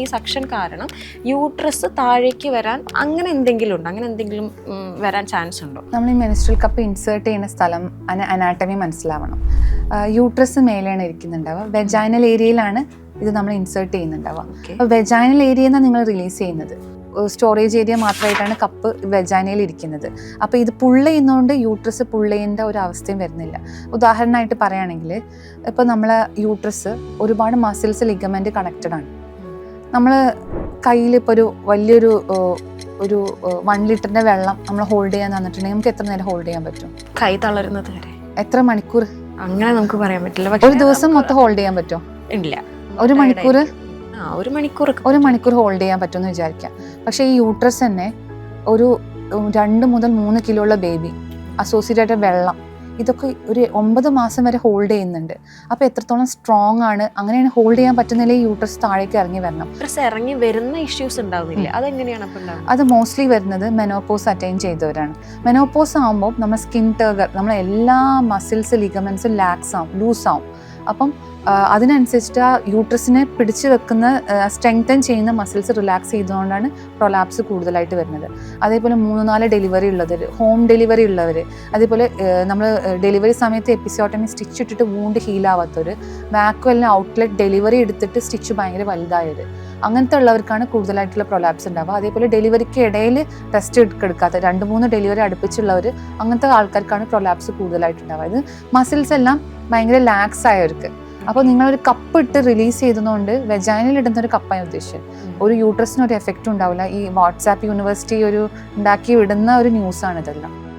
ഈ സക്ഷൻ കാരണം യൂട്രസ് താഴേക്ക് വരാൻ അങ്ങനെ എന്തെങ്കിലും ഉണ്ടോ? അങ്ങനെ എന്തെങ്കിലും വരാൻ ചാൻസ് ഉണ്ടോ? നമ്മൾ ഈ മെനിസ്ട്രൽ കപ്പ് ഇൻസേർട്ട് ചെയ്യുന്ന സ്ഥലം അനാട്ടമി മനസ്സിലാവണം. യൂട്രസ് മേലെയാണ് ഇരിക്കുന്നുണ്ടാവുക. വെജൈനൽ ഏരിയയിലാണ് ഇത് നമ്മൾ ഇൻസേർട്ട് ചെയ്യുന്നുണ്ടാവുക. അപ്പോൾ വെജൈനൽ ഏരിയയിൽ നിന്നാണ് നിങ്ങൾ റിലീസ് ചെയ്യുന്നത്. സ്റ്റോറേജ് ഏരിയ മാത്രമായിട്ടാണ് കപ്പ് വെജാനയിൽ ഇരിക്കുന്നത്. അപ്പോൾ ഇത് പുള്ള ചെയ്യുന്നതുകൊണ്ട് യൂട്രസ് പുള്ളയേണ്ട ഒരു അവസ്ഥയും വരുന്നില്ല. ഉദാഹരണമായിട്ട് പറയുകയാണെങ്കിൽ ഇപ്പോൾ നമ്മളെ യൂട്രസ് ഒരുപാട് മസിൽസ് ലിഗമെന്റ് കണക്റ്റഡ് ആണ്. നമ്മൾ കയ്യിൽ ഇപ്പോൾ ഒരു വലിയൊരു ഒരു വൺ ലിറ്ററിന്റെ വെള്ളം നമ്മൾ ഹോൾഡ് ചെയ്യാൻ തന്നിട്ടുണ്ടെങ്കിൽ നമുക്ക് എത്ര നേരം ഹോൾഡ് ചെയ്യാൻ പറ്റും? കൈ തളരുന്നത് വരെ. എത്ര മണിക്കൂർ? അങ്ങനെ നമുക്ക് പറയാൻ പറ്റില്ല. ഒരു ദിവസം മൊത്തം ഹോൾഡ് ചെയ്യാൻ പറ്റുമോ? ഇല്ല. ഒരു മണിക്കൂർ? ഒരു മണിക്കൂർ ഒരു മണിക്കൂർ ഹോൾഡ് ചെയ്യാൻ പറ്റുമെന്ന് വിചാരിക്കാം. പക്ഷേ ഈ യൂട്രസ് തന്നെ ഒരു രണ്ട് മുതൽ മൂന്ന് കിലോ ഉള്ള ബേബി അസോസിയേറ്റഡ് വെള്ളം ഇതൊക്കെ ഒരു ഒമ്പത് മാസം വരെ ഹോൾഡ് ചെയ്യുന്നുണ്ട്. അപ്പോൾ എത്രത്തോളം സ്ട്രോങ് ആണ് അങ്ങനെയാണ് ഹോൾഡ് ചെയ്യാൻ പറ്റുന്നില്ല യൂട്രസ് താഴേക്ക് ഇറങ്ങി വരണം. ഇറങ്ങി വരുന്ന ഇഷ്യൂസ് ഉണ്ടാവുന്നില്ല അതെങ്ങനെയാണ് അത് മോസ്റ്റ്ലി വരുന്നത് മെനോപോസ് അറ്റൈൻ ചെയ്തവരാണ്. മെനോപോസ് ആകുമ്പോൾ നമ്മുടെ സ്കിൻ ടേഗർ നമ്മളെ എല്ലാ മസിൽസ് ലിഗമെൻസും ലാക്സ് ആവും ലൂസ് ആവും. അപ്പം അതിനനുസരിച്ചിട്ട് ആ യൂട്രസിനെ പിടിച്ചു വെക്കുന്ന സ്ട്രെങ്തൻ ചെയ്യുന്ന മസിൽസ് റിലാക്സ് ചെയ്തുകൊണ്ടാണ് പ്രൊലാപ്സ് കൂടുതലായിട്ട് വരുന്നത്. അതേപോലെ മൂന്ന് നാല് ഡെലിവറി ഉള്ളവർ ഹോം ഡെലിവറി ഉള്ളവർ അതേപോലെ നമ്മൾ ഡെലിവറി സമയത്ത് എപ്പിസോട്ടമി സ്റ്റിച്ച് ഇട്ടിട്ട് വൂണ്ട് ഹീലാവാത്തവർ വാക്വലിന് ഔട്ട്ലെറ്റ് ഡെലിവറി എടുത്തിട്ട് സ്റ്റിച്ച് ഭയങ്കര വലുതായത് അങ്ങനത്തെ ഉള്ളവർക്കാണ് കൂടുതലായിട്ടുള്ള പ്രൊലാപ്സ് ഉണ്ടാവുക. അതേപോലെ ഡെലിവറിക്ക് ഇടയിൽ ടെസ്റ്റ് എടുക്കാത്ത രണ്ട് മൂന്ന് ഡെലിവറി അടുപ്പിച്ചുള്ളവർ അങ്ങനത്തെ ആൾക്കാർക്കാണ് പ്രൊലാപ്സ് കൂടുതലായിട്ടുണ്ടാവുക ഇത് മസിൽസ് എല്ലാം ഭയങ്കര ലാക്സ് ആയവർക്ക്. അപ്പോൾ ഒരു കപ്പ് ഇട്ട് റിലീസ് ചെയ്തതുകൊണ്ട് വെജൈനിൽ ഇടുന്ന ഒരു കപ്പാണ് ഉദ്ദേശിച്ചത്. ഒരു യൂട്രസിന് ഒരു എഫക്റ്റ് ഉണ്ടാവില്ല. ഈ വാട്സാപ്പ് യൂണിവേഴ്സിറ്റി ഒരു ഉണ്ടാക്കി വിടുന്ന ഒരു ന്യൂസാണ് ഇതെല്ലാം.